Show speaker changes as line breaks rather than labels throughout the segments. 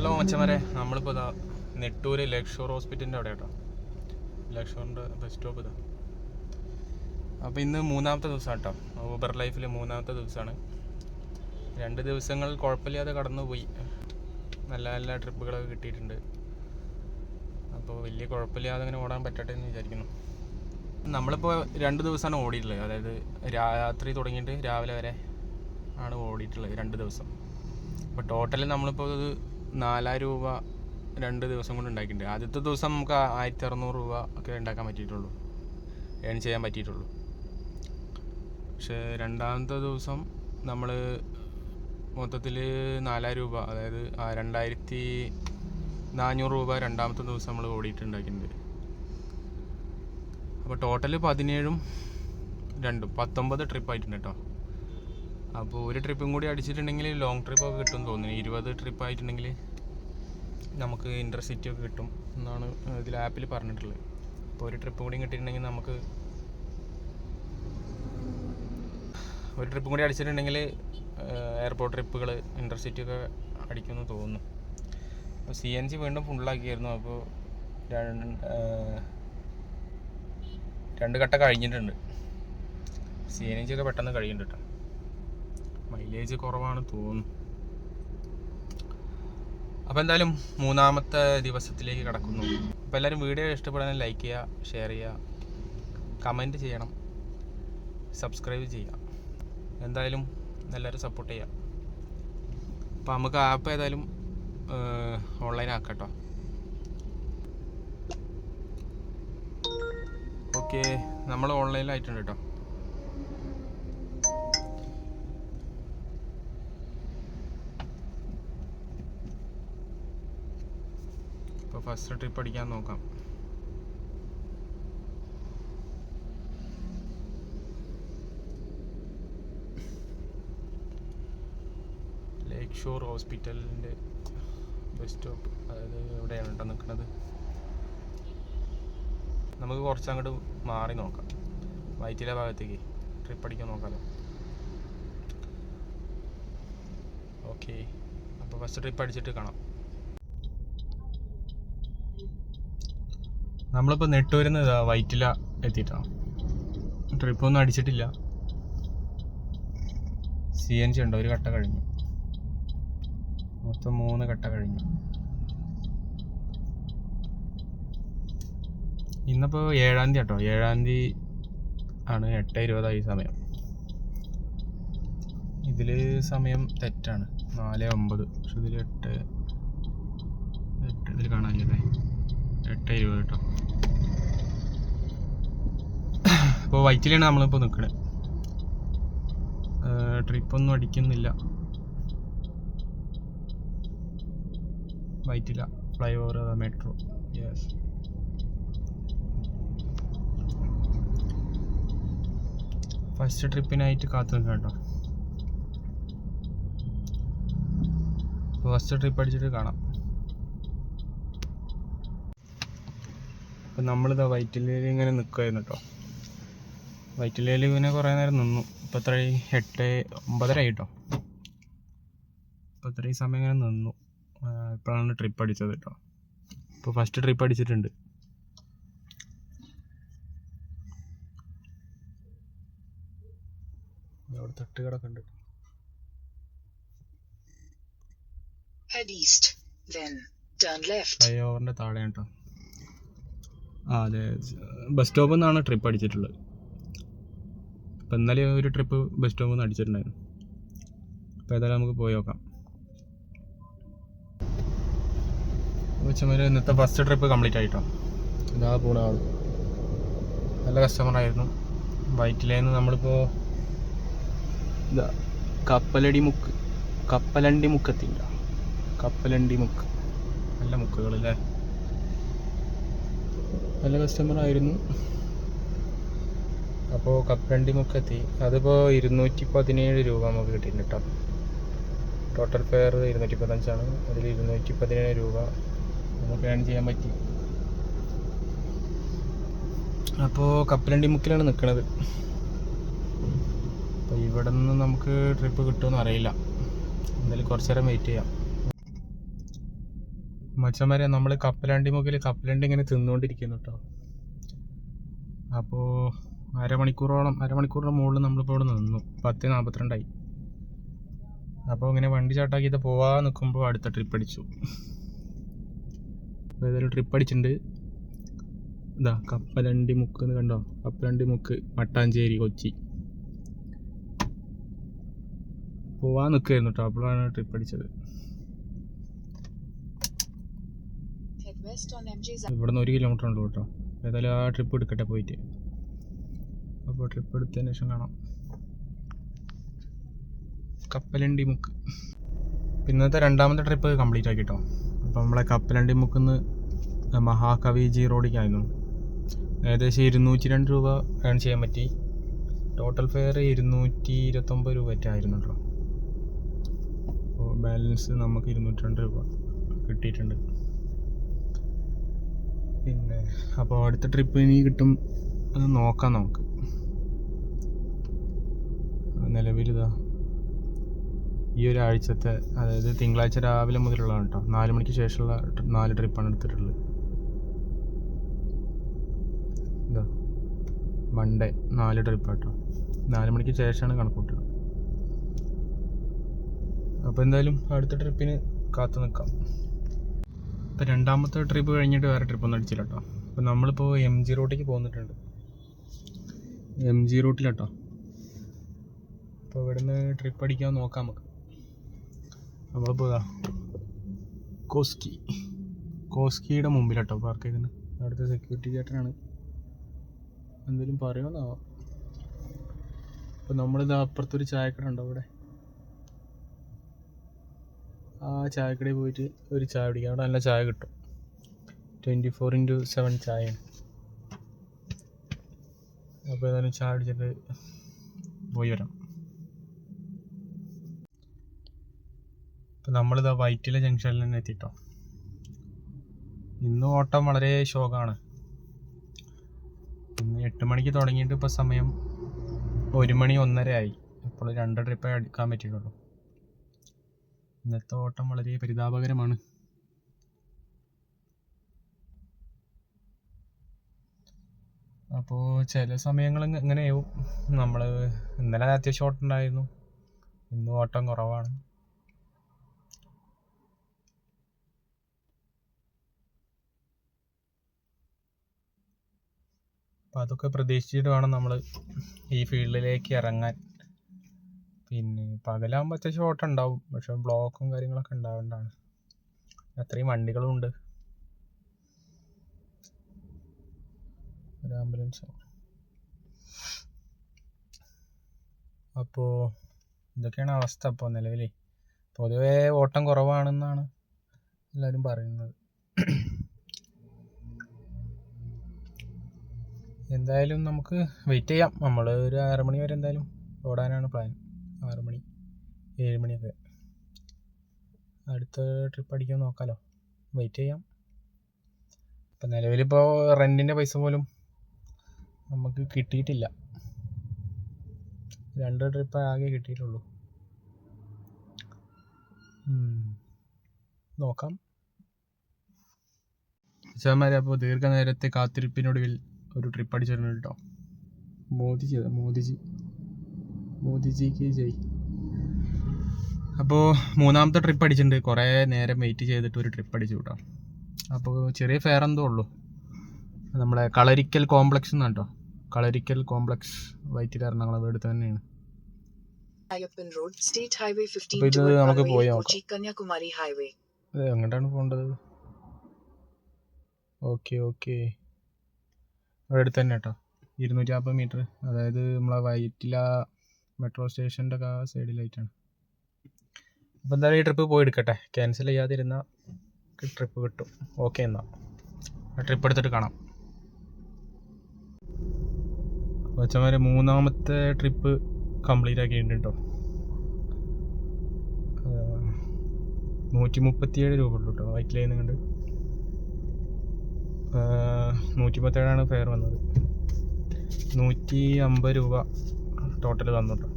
Hello മച്ചമാരെ നമ്മളിപ്പോൾ ഇതാ Nettoor Lakeshore ഹോസ്പിറ്റലിന്റെ അവിടെ കേട്ടോ ലക്ഷോറിന്റെ ബസ് സ്റ്റോപ്പ് ഇതാ. അപ്പോൾ ഇന്ന് മൂന്നാമത്തെ ദിവസമാണ് കേട്ടോ ഊബർ ലൈഫിൽ മൂന്നാമത്തെ ദിവസമാണ് രണ്ട് ദിവസങ്ങൾ കുഴപ്പമില്ലാതെ കടന്നുപോയി. നല്ല നല്ല ട്രിപ്പുകളൊക്കെ കിട്ടിയിട്ടുണ്ട്. അപ്പോൾ വലിയ കുഴപ്പമില്ലാതെ അങ്ങനെ ഓടാൻ പറ്റട്ടെ എന്ന് വിചാരിക്കുന്നു. നമ്മളിപ്പോൾ രണ്ട് ദിവസമാണ് ഓടിയിട്ടുള്ളത്. അതായത് രാത്രി തുടങ്ങിയിട്ട് രാവിലെ വരെ ആണ് ഓടിയിട്ടുള്ളത് രണ്ട് ദിവസം. അപ്പോൾ ടോട്ടൽ നമ്മളിപ്പോൾ ഇത് നാലായിരം രൂപ രണ്ട് ദിവസം കൊണ്ട് ഉണ്ടാക്കിയിട്ടുണ്ട്. ആദ്യത്തെ ദിവസം നമുക്ക് ആയിരത്തി അറുന്നൂറ് രൂപ ഒക്കെ ഉണ്ടാക്കാൻ പറ്റിയിട്ടുള്ളൂ. ഏൺ ചെയ്യാൻ പറ്റിയിട്ടുള്ളൂ. പക്ഷേ രണ്ടാമത്തെ ദിവസം നമ്മൾ മൊത്തത്തിൽ നാലായിരം രൂപ അതായത് രണ്ടായിരത്തി നാനൂറ് രൂപ രണ്ടാമത്തെ ദിവസം നമ്മൾ ഓടിയിട്ടുണ്ടാക്കിയിട്ടുണ്ട് അപ്പോൾ ടോട്ടൽ പതിനേഴും രണ്ടും പത്തൊമ്പത് ട്രിപ്പ് ആയിട്ടുണ്ട് കേട്ടോ. അപ്പോൾ ഒരു ട്രിപ്പും കൂടി അടിച്ചിട്ടുണ്ടെങ്കിൽ ലോങ് ട്രിപ്പൊക്കെ കിട്ടും തോന്നുന്നു. ഇരുപത് ട്രിപ്പ് ആയിട്ടുണ്ടെങ്കിൽ നമുക്ക് ഇന്റർസിറ്റി ഒക്കെ കിട്ടും എന്നാണ് ഇതിൽ ആപ്പിൽ പറഞ്ഞിട്ടുള്ളത്. അപ്പോൾ ഒരു ട്രിപ്പ് കൂടി കിട്ടിയിട്ടുണ്ടെങ്കിൽ നമുക്ക് ഒരു ട്രിപ്പ് കൂടി അടിച്ചിട്ടുണ്ടെങ്കിൽ എയർപോർട്ട് ട്രിപ്പുകൾ ഇന്റർസിറ്റി ഒക്കെ അടിക്കുമെന്ന് തോന്നുന്നു. അപ്പോൾ സി എൻ ജി വീണ്ടും ഫുള്ളാക്കിയായിരുന്നു അപ്പോൾ രണ്ട് കട്ട കഴിഞ്ഞിട്ടുണ്ട്. സി എൻ ജി ഒക്കെ പെട്ടെന്ന് കഴിഞ്ഞിട്ടുണ്ട് കേട്ടോ. മൈലേജ് കുറവാണ് തോന്നുന്നു. അപ്പോൾ എന്തായാലും മൂന്നാമത്തെ ദിവസത്തിലേക്ക് കടക്കുന്നു. അപ്പോൾ എല്ലാവരും വീഡിയോ ഇഷ്ടപ്പെടാൻ ലൈക്ക് ചെയ്യുക ഷെയർ ചെയ്യുക കമന്റ് ചെയ്യണം സബ്സ്ക്രൈബ് ചെയ്യുക. എന്തായാലും എല്ലാവരും സപ്പോർട്ട് ചെയ്യുക. അപ്പോൾ നമുക്ക് ആപ്പ് ഏതായാലും ഓൺലൈൻ ആക്കാം കേട്ടോ. ഓക്കെ നമ്മൾ ഓൺലൈനിലായിട്ടുണ്ട് കേട്ടോ. ഇപ്പോൾ ഫസ്റ്റ് ട്രിപ്പ് അടിക്കാൻ നോക്കാം. ലേക്ക് ഷോർ ഹോസ്പിറ്റലിന്റെ ബസ് സ്റ്റോപ്പ് അതായത് എവിടെയാണ് കേട്ടോ നിൽക്കുന്നത് നമുക്ക് കുറച്ച് അങ്ങോട്ട് മാറി നോക്കാം. വൈറ്റില ഭാഗത്തേക്ക് ട്രിപ്പ് അടിക്കാൻ നോക്കാമല്ലോ ഓക്കെ അപ്പോൾ ഫസ്റ്റ് ട്രിപ്പ് അടിച്ചിട്ട് കാണാം. നമ്മളിപ്പോൾ വരുന്ന ഇതാ വൈറ്റില എത്തിയിട്ടാണ് ട്രിപ്പ് ഒന്നും അടിച്ചിട്ടില്ല. സി എൻ ജി ഉണ്ട് ഒരു കട്ട കഴിഞ്ഞു. മൊത്തം മൂന്ന് കട്ട കഴിഞ്ഞു. ഇന്നിപ്പോൾ ഏഴാം തീയതി കേട്ടോ. ഏഴാം തീയതി ആണ് എട്ട് ഇരുപതായി സമയം. ഇതിൽ സമയം തെറ്റാണ്. നാല് ഒമ്പത്. പക്ഷെ ഇതിൽ എട്ട് എട്ട് ഇതിൽ കാണാനില്ലേ? എട്ട് ഇരുപത് കേട്ടോ. അപ്പോൾ വൈറ്റിലാണ് നമ്മളിപ്പോൾ നിൽക്കുന്നത് ട്രിപ്പൊന്നും അടിക്കുന്നില്ല. Vyttila flyover metro yes first ട്രിപ്പിനായിട്ട് കാത്തു നിൽക്കാം കേട്ടോ ഫസ്റ്റ് ട്രിപ്പ് അടിച്ചിട്ട് കാണാം. അപ്പം നമ്മളിതാ വൈറ്റിലയിൽ ഇങ്ങനെ നിൽക്കുമായിരുന്നു കേട്ടോ വൈറ്റിലയിൽ പിന്നെ കുറേ നേരം നിന്നു. ഇപ്പം എത്ര എട്ട് ഒമ്പതര ആയിട്ടോ? കേട്ടോ ഇപ്പം ഇത്രയും സമയം ഇങ്ങനെ നിന്നു. ഇപ്പോഴാണ് ട്രിപ്പ് അടിച്ചത് കേട്ടോ ഇപ്പോൾ ഫസ്റ്റ് ട്രിപ്പ് അടിച്ചിട്ടുണ്ട്. അവിടെ തട്ട് കിടക്കുന്നുണ്ട്
Head east, then turn left.
ഫ്ലൈ ഓവറിന്റെ താഴെ കേട്ടോ ആ അതെ. ബസ് സ്റ്റോപ്പിൽ നിന്നാണ് ട്രിപ്പ് അടിച്ചിട്ടുള്ളത്. അപ്പം ഇന്നലെ ഒരു ട്രിപ്പ് ബസ് സ്റ്റോപ്പിൽ നിന്ന് അടിച്ചിട്ടുണ്ടായിരുന്നു. അപ്പോൾ ഏതായാലും നമുക്ക് പോയി നോക്കാം. വെച്ചമാര് ഇന്നത്തെ ഫസ്റ്റ് ട്രിപ്പ് കംപ്ലീറ്റ് ആയിട്ടോ? ഇതാ പോണ ആൾ നല്ല കസ്റ്റമറായിരുന്നു വൈറ്റിലേന്ന് നമ്മളിപ്പോൾ ഇതാ കപ്പലടി മുക്ക് കപ്പലണ്ടി മുക്കത്തില്ല. കപ്പലണ്ടി മുക്ക്. നല്ല മുക്കുകളല്ലേ? നല്ല കസ്റ്റമർ ആയിരുന്നു. അപ്പോൾ കപ്പലണ്ടി മുക്കെത്തി. അതിപ്പോൾ ഇരുന്നൂറ്റി പതിനേഴ് രൂപ നമുക്ക് കിട്ടിയിട്ടുണ്ട് കേട്ടോ ടോട്ടൽ ഫെയർ ഇരുന്നൂറ്റി പതിനഞ്ചാണ് അതിൽ ഇരുന്നൂറ്റി പതിനേഴ് രൂപ നമുക്ക് ഏൺ ചെയ്യാൻ പറ്റി. അപ്പോൾ കപ്പലണ്ടി മുക്കിലാണ് നിൽക്കുന്നത് അപ്പോൾ ഇവിടെ നിന്ന് നമുക്ക് ട്രിപ്പ് കിട്ടുമെന്ന് അറിയില്ല. എന്തായാലും കുറച്ച് നേരം വെയിറ്റ് ചെയ്യാം. മച്ചന്മാരെ നമ്മൾ കപ്പലണ്ടി മുക്കിൽ കപ്പലണ്ടി ഇങ്ങനെ തിന്നുകൊണ്ടിരിക്കുന്നു കേട്ടോ അപ്പോൾ അരമണിക്കൂറോളം അരമണിക്കൂറിന് മുകളിൽ നമ്മളിപ്പോൾ ഇവിടെ നിന്നു. പത്ത് നാൽപ്പത്തിരണ്ടായി അപ്പോൾ ഇങ്ങനെ വണ്ടി ചാട്ടാക്കിയിട്ട് പോവാൻ നിൽക്കുമ്പോൾ അടുത്ത ട്രിപ്പ് അടിച്ചു. ഏതായാലും ട്രിപ്പ് അടിച്ചിട്ടുണ്ട്. ഇതാ കപ്പലണ്ടി മുക്ക് എന്ന് കണ്ടോ? കപ്പലണ്ടി മുക്ക് മട്ടാഞ്ചേരി കൊച്ചി. പോവാൻ നിൽക്കുകയായിരുന്നു കേട്ടോ അപ്പോഴാണ് ട്രിപ്പ് അടിച്ചത്. ഇവിടുന്ന് ഒരു കിലോമീറ്റർ ഉണ്ട് കേട്ടോ ഏതായാലും ആ ട്രിപ്പ് എടുക്കട്ടെ പോയിട്ട്. അപ്പോൾ ട്രിപ്പ് എടുത്തതിന് ശേഷം കാണാം. കപ്പലണ്ടി മുക്ക്. ഇന്നത്തെ രണ്ടാമത്തെ ട്രിപ്പ് കംപ്ലീറ്റ് ആക്കിട്ടോ. അപ്പോൾ നമ്മളെ കപ്പലണ്ടി മുക്കുന്ന് മഹാകവി ജി റോഡിക്കായിരുന്നു. ഏകദേശം ഇരുന്നൂറ്റി രണ്ട് രൂപ ഏൺ ചെയ്യാൻ പറ്റി. ടോട്ടൽ ഫെയർ ഇരുന്നൂറ്റി ഇരുപത്തൊമ്പത് രൂപ ആയിരുന്നു കേട്ടോ അപ്പോൾ ബാലൻസ് നമുക്ക് ഇരുന്നൂറ്റി രണ്ട് രൂപ കിട്ടിയിട്ടുണ്ട്. പിന്നെ അപ്പോൾ അടുത്ത ട്രിപ്പ് ഇനി കിട്ടും. അത് നോക്കാം നമുക്ക്. നിലവിലിതാ ഈ ഒരാഴ്ചത്തെ അതായത് തിങ്കളാഴ്ച രാവിലെ മുതലുള്ളതാണ് കേട്ടോ നാല് മണിക്ക് ശേഷമുള്ള നാല് ട്രിപ്പാണ് എടുത്തിട്ടുള്ളത്. ഇതാ. മൺഡേ നാല് ട്രിപ്പ് കേട്ടോ നാല് മണിക്ക് ശേഷമാണ് കണക്കൂട്ടുക. അപ്പോൾ എന്തായാലും അടുത്ത ട്രിപ്പിന് കാത്തു നിൽക്കാം. ഇപ്പോൾ രണ്ടാമത്തെ ട്രിപ്പ് കഴിഞ്ഞിട്ട് വേറെ ട്രിപ്പ് ഒന്നും അടിച്ചില്ല കേട്ടോ അപ്പോൾ നമ്മളിപ്പോൾ എം ജി റോട്ടിലേക്ക് പോന്നിട്ടുണ്ട്. എം ജി റൂട്ടിലാട്ടോ അപ്പോൾ ഇവിടുന്ന് ട്രിപ്പ് അടിക്കാൻ നോക്കാം നമുക്ക്. നമ്മളിപ്പോൾ കോസ്കി. കോസ്കിയുടെ മുമ്പിലാട്ടോ പാർക്ക് ചെയ്തിട്ടുണ്ട് അവിടുത്തെ സെക്യൂരിറ്റി ചേട്ടനാണ്. എന്തെങ്കിലും പറയുമെന്നാവോ? അപ്പോൾ നമ്മളിത് അപ്പുറത്തൊരു ചായക്കട ഉണ്ടോ അവിടെ? ആ ചായക്കടയിൽ പോയിട്ട് ഒരു ചായ കുടിക്കാം. അവിടെ നല്ല ചായ കിട്ടും. ട്വന്റി ഫോർ ഇന്റു സെവൻ ചായയാണ്. അപ്പോൾ ഏതായാലും ചായ അടിച്ചിട്ട് പോയി വരാം. ഇപ്പം നമ്മളിതാ വൈറ്റില ജംഗ്ഷനിൽ തന്നെ എത്തിട്ടോ. ഇന്ന് ഓട്ടം വളരെ ശോകമാണ്. ഇന്ന് എട്ട് മണിക്ക് തുടങ്ങിയിട്ട് ഇപ്പോൾ സമയം ഒരു മണി ഒന്നര ആയി. ഇപ്പോൾ രണ്ട് ട്രിപ്പേ എടുക്കാൻ പറ്റിയിട്ടുള്ളൂ. ഇന്നത്തെ ഓട്ടം വളരെ പരിതാപകരമാണ്. അപ്പോൾ ചില സമയങ്ങൾ ഇങ്ങനെയാവും. നമ്മൾ ഇന്നലെ അത്യാവശ്യം ഓട്ടം ഉണ്ടായിരുന്നു. ഇന്ന് ഓട്ടം കുറവാണ്. അപ്പോൾ അതൊക്കെ പ്രതീക്ഷിച്ചിട്ട് വേണം നമ്മൾ ഈ ഫീൽഡിലേക്ക് ഇറങ്ങാൻ. പിന്നെ പകലാകുമ്പോൾ അത്യാവശ്യം ഓട്ടം ഉണ്ടാവും. പക്ഷെ ബ്ലോക്കും കാര്യങ്ങളൊക്കെ ഉണ്ടാവേണ്ടതാണ്. അത്രയും വണ്ടികളും ഉണ്ട് ഒരു അപ്പോൾ ഇതൊക്കെയാണ് അവസ്ഥ അപ്പോൾ നിലവിൽ പൊതുവേ ഓട്ടം കുറവാണെന്നാണ് എല്ലാവരും പറയുന്നത്. എന്തായാലും നമുക്ക് വെയിറ്റ് ചെയ്യാം. നമ്മൾ ഒരു ആറ് മണി വരെ എന്തായാലും ഓടാനാണ് പ്ലാൻ ആറ് മണി ഏഴ് മണിയൊക്കെ. അടുത്ത ട്രിപ്പ് അടിക്കാൻ നോക്കാലോ. വെയിറ്റ് ചെയ്യാം. ഇപ്പം നിലവിലിപ്പോൾ റെന്റിന്റെ പൈസ പോലും നമുക്ക് കിട്ടിയിട്ടില്ല. രണ്ട് ട്രിപ്പ് ആകെ കിട്ടിയിട്ടുള്ളൂ. നോക്കാം. ചേമാരെ അപ്പോൾ ദീർഘനേരത്തെ കാത്തിരിപ്പിനൊടുവിൽ ഒരു ട്രിപ്പ് അടിച്ചിട്ടുണ്ട് കേട്ടോ മോദിജി അതാ മോദിജി. മോദിജിക്ക് ജയ്. അപ്പോൾ മൂന്നാമത്തെ ട്രിപ്പ് അടിച്ചിട്ടുണ്ട്. കുറേ നേരം വെയിറ്റ് ചെയ്തിട്ട് ഒരു ട്രിപ്പ് അടിച്ചു കേട്ടോ അപ്പോൾ ചെറിയ ഫെയർ എന്തോ ഉള്ളൂ. നമ്മളെ കളരിക്കൽ കോംപ്ലക്സ് എന്നാണ് കേട്ടോ കളരിക്കൽ കോംപ്ലക്സ് വൈറ്റിൽ എറണാകുളം അടുത്ത് തന്നെയാണ്.
Ayyappan Road, State 15
അപ്പോൾ ഇത് നമുക്ക് പോയി
Highway.
ഇത് എങ്ങോട്ടാണ് പോകേണ്ടത്? Okay okay. അവിടെ അടുത്ത് തന്നെ കേട്ടോ. ഇരുന്നൂറ്റി നാൽപ്പത് മീറ്റർ അതായത് നമ്മളെ വൈറ്റില മെട്രോ സ്റ്റേഷന്റെ ഒക്കെ ആ സൈഡിലായിട്ടാണ് അപ്പോൾ എന്തായാലും ഈ ട്രിപ്പ് പോയി എടുക്കട്ടെ. ക്യാൻസൽ ചെയ്യാതിരുന്ന ട്രിപ്പ് കിട്ടും. ഓക്കെ എന്നാൽ ആ ട്രിപ്പ് എടുത്തിട്ട് കാണാം. കൊച്ചമാരെ മൂന്നാമത്തെ ട്രിപ്പ് കംപ്ലീറ്റ് ആക്കിയിട്ടുണ്ട് കേട്ടോ. നൂറ്റി മുപ്പത്തിയേഴ് രൂപ ഉള്ളൂ കേട്ടോ. വൈറ്റിലയിൽ ലൈൻ കണ്ട് നൂറ്റി പത്തേഴാണ് ഫെയർ വന്നത്. നൂറ്റി അമ്പത് രൂപ ടോട്ടൽ തന്നു കേട്ടോ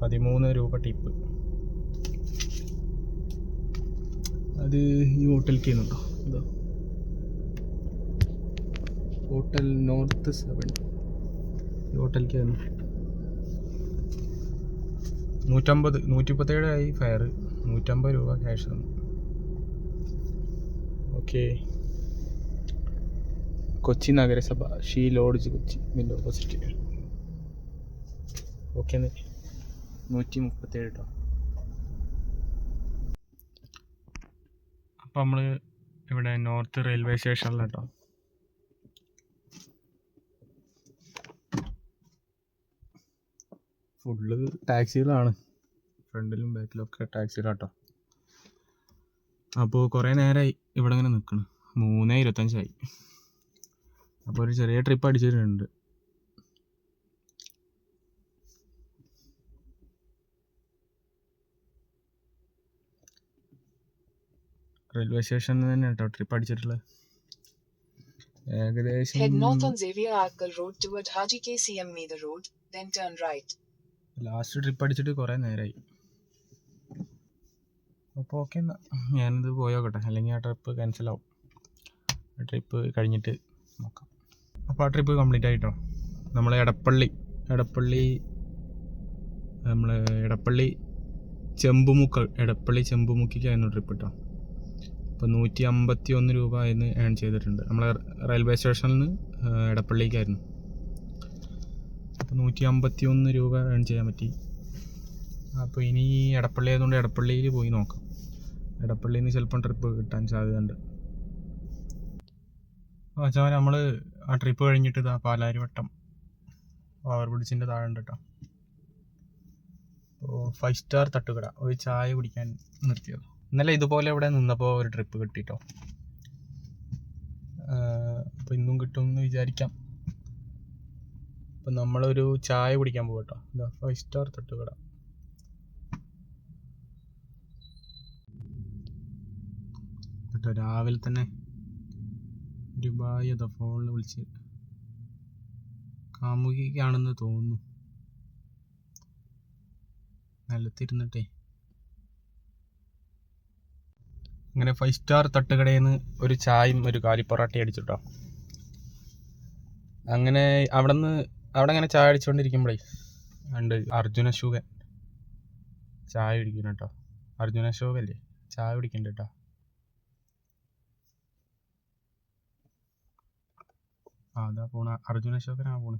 പതിമൂന്ന് രൂപ ടിപ്പ് അത് ഈ ഹോട്ടലിലേക്ക് ചെയ്യുന്നുണ്ടോ ഇതാ. ഹോട്ടൽ നോർത്ത് സെവൻ ഈ ഹോട്ടലിലേക്ക് തന്നെ. നൂറ്റമ്പത് നൂറ്റി മുപ്പത്തേഴ് ആയി ഫയർ നൂറ്റമ്പത് രൂപ ക്യാഷ് തന്നു. ഓക്കെ കൊച്ചി നഗരസഭ ഷീ ലോഡ്ജ് കൊച്ചി ഇതിന്റെ ഓപ്പോസിറ്റ് ഓക്കെ നൂറ്റി മുപ്പത്തേഴ് കേട്ടോ അപ്പം നമ്മൾ ഇവിടെ നോർത്ത് റെയിൽവേ സ്റ്റേഷനിലാട്ടോ ഫുള്ള് ടാക്സികളാണ്. ഫ്രണ്ടിലും ബാക്കിലും ഒക്കെ ടാക്സികളാട്ടോ അപ്പോൾ കുറേ നേരമായി ഇവിടെ ഇങ്ങനെ നിൽക്കണം മൂന്ന് ഇരുപത്തഞ്ചായി. അപ്പോൾ ഒരു ചെറിയ ട്രിപ്പ് അടിച്ചിട്ടുണ്ട് റെയിൽവേ സ്റ്റേഷനിൽ തന്നെ കേട്ടോ ട്രിപ്പ് അടിച്ചിട്ടുള്ളത്. ഏകദേശം. ലാസ്റ്റ് ട്രിപ്പ് അടിച്ചിട്ട് കുറേ നേരമായി അപ്പോൾ ഓക്കെ എന്നാൽ ഞാനിത് പോയോക്കട്ടെ. അല്ലെങ്കിൽ ആ ട്രിപ്പ് ക്യാൻസൽ ആവും. ട്രിപ്പ് കഴിഞ്ഞിട്ട് നോക്കാം. അപ്പോൾ ആ ട്രിപ്പ് കംപ്ലീറ്റ് ആയിട്ടോ. നമ്മൾ എടപ്പള്ളി എടപ്പള്ളി നമ്മൾ എടപ്പള്ളി ചെമ്പുമുക്കൾ എടപ്പള്ളി ചെമ്പുമുക്കിക്കായിരുന്നു ട്രിപ്പ് കേട്ടോ അപ്പോൾ നൂറ്റി അമ്പത്തി ഒന്ന് രൂപ എന്ന് ഏൺ ചെയ്തിട്ടുണ്ട്. നമ്മൾ റെയിൽവേ സ്റ്റേഷനിൽ നിന്ന് എടപ്പള്ളിക്കായിരുന്നു. അപ്പോൾ നൂറ്റി അമ്പത്തി ഒന്ന് രൂപ ഏൺ ചെയ്യാൻ പറ്റി. അപ്പോൾ ഇനി എടപ്പള്ളി ആയതുകൊണ്ട് എടപ്പള്ളിയിൽ പോയി നോക്കാം. എടപ്പള്ളിയിൽ നിന്ന് ചിലപ്പം ട്രിപ്പ് കിട്ടാൻ സാധ്യതയുണ്ട്. അച്ഛാ നമ്മൾ ആ ട്രിപ്പ് കഴിഞ്ഞിട്ട് ഇതാ പാലാരിവട്ടം പവർ ബ്രിഡ്ജിന്റെ താഴെ ഉണ്ട് കേട്ടോ അപ്പോൾ ഫൈവ് സ്റ്റാർ തട്ടുകട. ഒരു ചായ കുടിക്കാൻ നിർത്തിയത്. ഇന്നലെ ഇതുപോലെ ഇവിടെ നിന്നപ്പോൾ ഒരു ട്രിപ്പ് കിട്ടിട്ടോ അപ്പോൾ ഇന്നും കിട്ടുമെന്ന് വിചാരിക്കാം. അപ്പം നമ്മളൊരു ചായ കുടിക്കാൻ പോകട്ടോ എന്താ ഫൈവ് സ്റ്റാർ തട്ടുകട. രാവിലെ തന്നെ ഒരു ബായ് അതാ ഫോണിൽ വിളിച്ച് കാമുകിക്കാണെന്ന് തോന്നുന്നു. നിലത്തിരുന്നിട്ടേ. അങ്ങനെ ഫൈവ് സ്റ്റാർ തട്ടുകടയിൽ നിന്ന് ഒരു ചായയും ഒരു കാലിപ്പൊറാട്ടയും അടിച്ചിട്ടോ. അങ്ങനെ അവിടെ നിന്ന് അവിടെ അങ്ങനെ ചായ അടിച്ചുകൊണ്ടിരിക്കുമ്പോഴേ ഉണ്ട് അർജുന അശോകൻ ചായ കുടിക്കുന്നു കേട്ടോ അർജുന അശോകല്ലേ? ചായ കുടിക്കുന്നുണ്ട് കേട്ടോ അതാ പോണ അർജുന അശോകനാ പോണ്